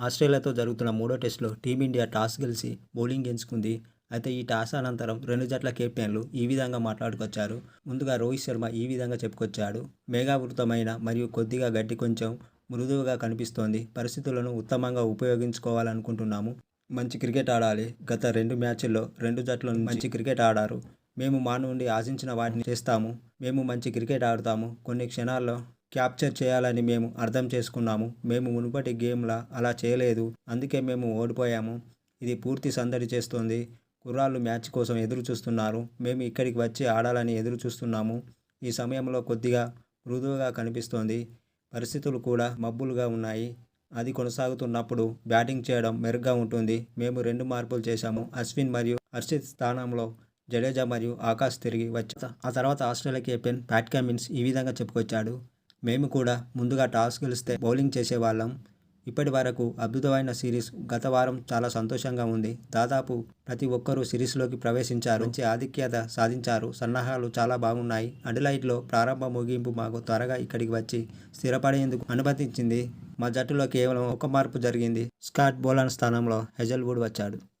ఆస్ట్రేలియాతో జరుగుతున్న మూడో టెస్టులో టీమిండియా టాస్ గెలిచి బౌలింగ్ ఎంచుకుంది అయితే ఈ టాస్ అనంతరం రెండు జట్ల కెప్టెన్లు ఈ విధంగా మాట్లాడుకొచ్చారు. ముందుగా రోహిత్ శర్మ ఈ విధంగా చెప్పుకొచ్చాడు. మేఘావృతమైన మరియు కొద్దిగా గడ్డి కొంచెం మృదువుగా కనిపిస్తోంది. పరిస్థితులను ఉత్తమంగా ఉపయోగించుకోవాలనుకుంటున్నాము. మంచి క్రికెట్ ఆడాలి. గత రెండు మ్యాచ్ల్లో రెండు జట్లు మంచి క్రికెట్ ఆడారు. మేము మా నుండి ఆశించిన వాటిని చేస్తాము. మేము మంచి క్రికెట్ ఆడతాము. కొన్ని క్షణాల్లో క్యాప్చర్ చేయాలని మేము అర్థం చేసుకున్నాము. మేము మునుపటి గేమ్లా అలా చేయలేదు. అందుకే మేము ఓడిపోయాము. ఇది పూర్తి సందడి చేస్తోంది. కుర్రాళ్ళు మ్యాచ్ కోసం ఎదురు చూస్తున్నారు. మేము ఇక్కడికి వచ్చి ఆడాలని ఎదురు చూస్తున్నాము. ఈ సమయంలో కొద్దిగా మృదువుగా కనిపిస్తోంది. పరిస్థితులు కూడా మబ్బులుగా ఉన్నాయి. అది కొనసాగుతున్నప్పుడు బ్యాటింగ్ చేయడం మెరుగ్గా ఉంటుంది. మేము రెండు మార్పులు చేశాము. అశ్విన్ మరియు హర్షిత్ స్థానంలో జడేజా మరియు ఆకాష్ తిరిగి వచ్చా ఆ తర్వాత ఆస్ట్రేలియా కెప్టెన్ ప్యాట్ కమిన్స్ ఈ విధంగా చెప్పుకొచ్చాడు. మేము కూడా ముందుగా టాస్ గెలిస్తే బౌలింగ్ చేసేవాళ్ళం. ఇప్పటి వరకు అద్భుతమైన సిరీస్ గత వారం చాలా సంతోషంగా ఉంది. దాదాపు ప్రతి ఒక్కరూ సిరీస్లోకి ప్రవేశించారు. మంచి ఆధిక్యత సాధించారు. సన్నాహాలు చాలా బాగున్నాయి. అడిలైట్లో ప్రారంభ ముగింపు మాకు త్వరగా ఇక్కడికి వచ్చి స్థిరపడేందుకు అనుమతించింది. మా జట్టులో కేవలం ఒక మార్పు జరిగింది. స్కాట్ బోలాన్ స్థానంలో హెజల్వుడ్ వచ్చాడు.